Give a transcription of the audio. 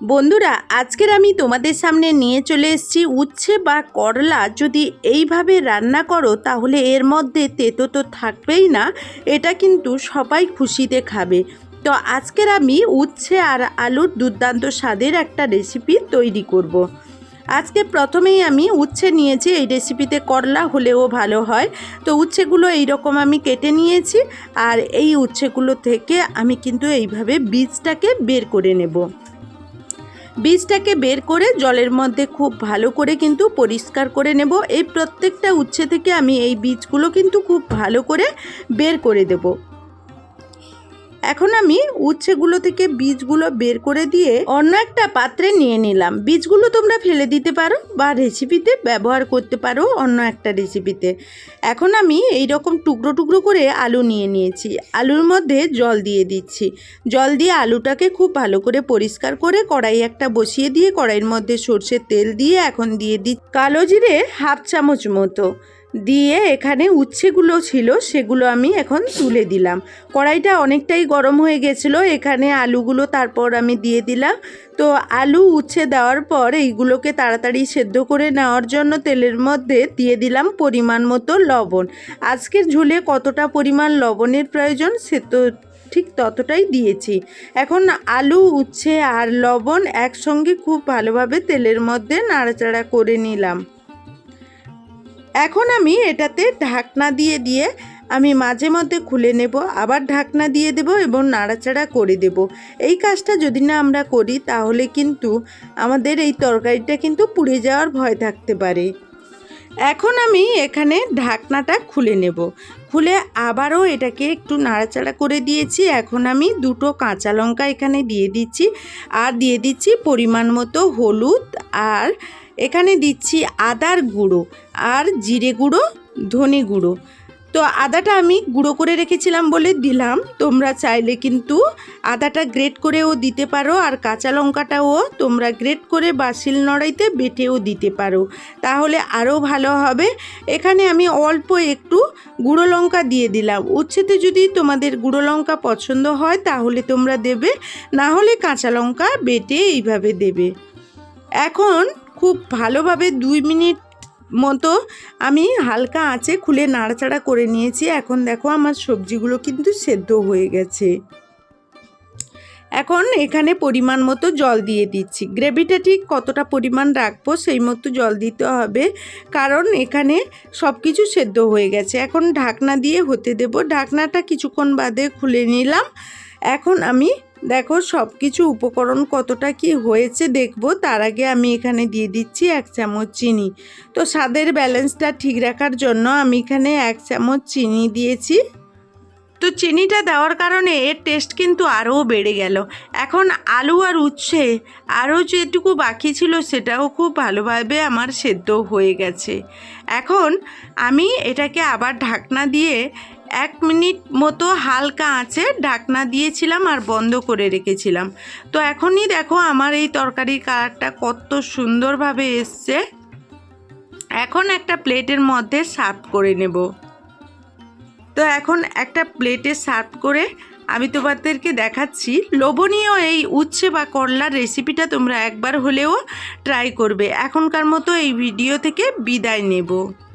বন্ধুরা, আজকের আমি তোমাদের সামনে নিয়ে চলে এসেছি উচ্ছে বা করলা। যদি এইভাবে রান্না করো, তাহলে এর মধ্যে তেতো তো থাকবেই না, এটা কিন্তু সবাই খুশিতে খাবে। তো আজকের আমি উচ্ছে আর আলুর দুর্দান্ত স্বাদের একটা রেসিপি তৈরি করব। আজকে প্রথমেই আমি উচ্ছে নিয়েছি, এই রেসিপিতে করলা হলেও ভালো হয়। তো উচ্ছেগুলো এইরকম আমি কেটে নিয়েছি, আর এই উচ্ছেগুলো থেকে আমি কিন্তু এইভাবে বীজটাকে বের করে নেব। বীজটাকে বের করে জলের মধ্যে খুব ভালো করে কিন্তু পরিষ্কার করে নেব। এই প্রত্যেকটা উচ্ছে থেকে আমি এই বীজগুলো কিন্তু খুব ভালো করে বের করে দেব। এখন আমি উচ্ছেগুলো থেকে বীজগুলো বের করে দিয়ে অন্য একটা পাত্রে নিয়ে নিলাম। বীজগুলো তোমরা ফেলে দিতে পারো বা রেসিপিতে ব্যবহার করতে পারো অন্য একটা রেসিপিতে এখন আমি এই রকম টুকরো টুকরো করে আলু নিয়ে নিয়েছি। আলুর মধ্যে জল দিয়ে দিচ্ছি। জল দিয়ে আলুটাকে খুব ভালো করে পরিষ্কার করে কড়াই একটা বসিয়ে দিয়ে কড়াইয়ের মধ্যে সর্ষের তেল দিয়ে এখন দিয়ে দিই কালো জিরে হাফ চামচ মতো। দিয়ে এখানে উচ্ছেগুলো ছিল, সেগুলো আমি এখন তুলে দিলাম। কড়াইটা অনেকটাই গরম হয়ে গেছিল, এখানে আলুগুলো তারপর আমি দিয়ে দিলাম। তো আলু উচ্ছে দেওয়ার পর এইগুলোকে তাড়াতাড়ি সেদ্ধ করে নেওয়ার জন্য তেলের মধ্যে দিয়ে দিলাম পরিমাণ মতো লবণ। আজকের ঝোলে কতটা পরিমাণ লবণের প্রয়োজন সে তো ঠিক ততটাই দিয়েছি। এখন আলু, উচ্ছে আর লবণ একসঙ্গে খুব ভালোভাবে তেলের মধ্যে নাড়াচাড়া করে নিলাম। এখন আমি এটাতে ঢাকনা দিয়ে দিয়ে আমি মাঝে মধ্যে খুলে নেব, আবার ঢাকনা দিয়ে দেব এবং নাড়াচাড়া করে দেব। এই কাজটা যদি না আমরা করি তাহলে কিন্তু আমাদের এই তরকারিটা কিন্তু পুড়ে যাওয়ার ভয় থাকতে পারে। এখন আমি এখানে ঢাকনাটা খুলে নেব। খুলে আবারও এটাকে একটু নাড়াচাড়া করে দিয়েছি। এখন আমি দুটো কাঁচা লঙ্কা এখানে দিয়ে দিচ্ছি আর দিয়ে দিচ্ছি পরিমাণ মতো হলুদ আর এখানে দিচ্ছি আদার গুঁড়ো আর জিরে গুঁড়ো, ধনে গুঁড়ো। তো আদাটা আমি গুঁড়ো করে রেখেছিলাম বলে দিলাম। তোমরা চাইলে কিন্তু আদাটা গ্রেট করেও দিতে পারো আর কাঁচা লঙ্কাটাও তোমরা গ্রেট করে বা শিলনোড়াইতে বেটেও দিতে পারো। তাহলে আরও ভালো হবে। এখানে আমি অল্প একটু গুঁড়ো লঙ্কা দিয়ে দিলাম। উচ্ছেতে যদি তোমাদের গুঁড়ো লঙ্কা পছন্দ হয় তাহলে তোমরা দেবে, না হলে কাঁচা লঙ্কা বেটে এইভাবে দেবে। এখন খুব ভালোভাবে দুই মিনিট মতো আমি হালকা আঁচে খুলে নাড়াচাড়া করে নিয়েছি। এখন দেখো আমার সবজিগুলো কিন্তু সেদ্ধ হয়ে গেছে। এখন এখানে পরিমাণ মতো জল দিয়ে দিচ্ছি। গ্রেভিটা ঠিক কতটা পরিমাণ রাখব সেই মতো জল দিতে হবে। কারণ এখানে সব কিছু সেদ্ধ হয়ে গেছে। এখন ঢাকনা দিয়ে হতে দেব। ঢাকনাটা কিছুক্ষণ বাদে খুলে নিলাম। এখন আমি দেখো সব কিছু উপকরণ কতটা কি হয়েছে দেখব। তার আগে আমি এখানে দিয়ে দিচ্ছি এক চামচ চিনি। তো স্বাদের ব্যালেন্সটা ঠিক রাখার জন্য আমি এখানে এক চামচ চিনি দিয়েছি। তো চিনিটা দেওয়ার কারণে এর টেস্ট কিন্তু আরও বেড়ে গেল। এখন আলু আর উচ্ছে, আরও যেটুকু বাকি ছিল সেটাও খুব ভালোভাবে আমার সেদ্ধ হয়ে গেছে। এখন আমি এটাকে আবার ঢাকনা দিয়ে এক মিনিট মতো হালকা আঁচে ঢাকনা দিয়েছিলাম আর বন্ধ করে রেখেছিলাম। তো এখনই দেখো আমার এই তরকারির কালারটা কত সুন্দরভাবে এসছে। এখন একটা প্লেটের মধ্যে সার্ভ করে নেব। তো এখন একটা প্লেটে সার্ভ করে আমি তোমাদেরকে দেখাচ্ছি। লোভনীয় এই উচ্ছে বা করলার রেসিপিটা তোমরা একবার হলেও ট্রাই করবে। এখনকার মতো এই ভিডিও থেকে বিদায় নেব।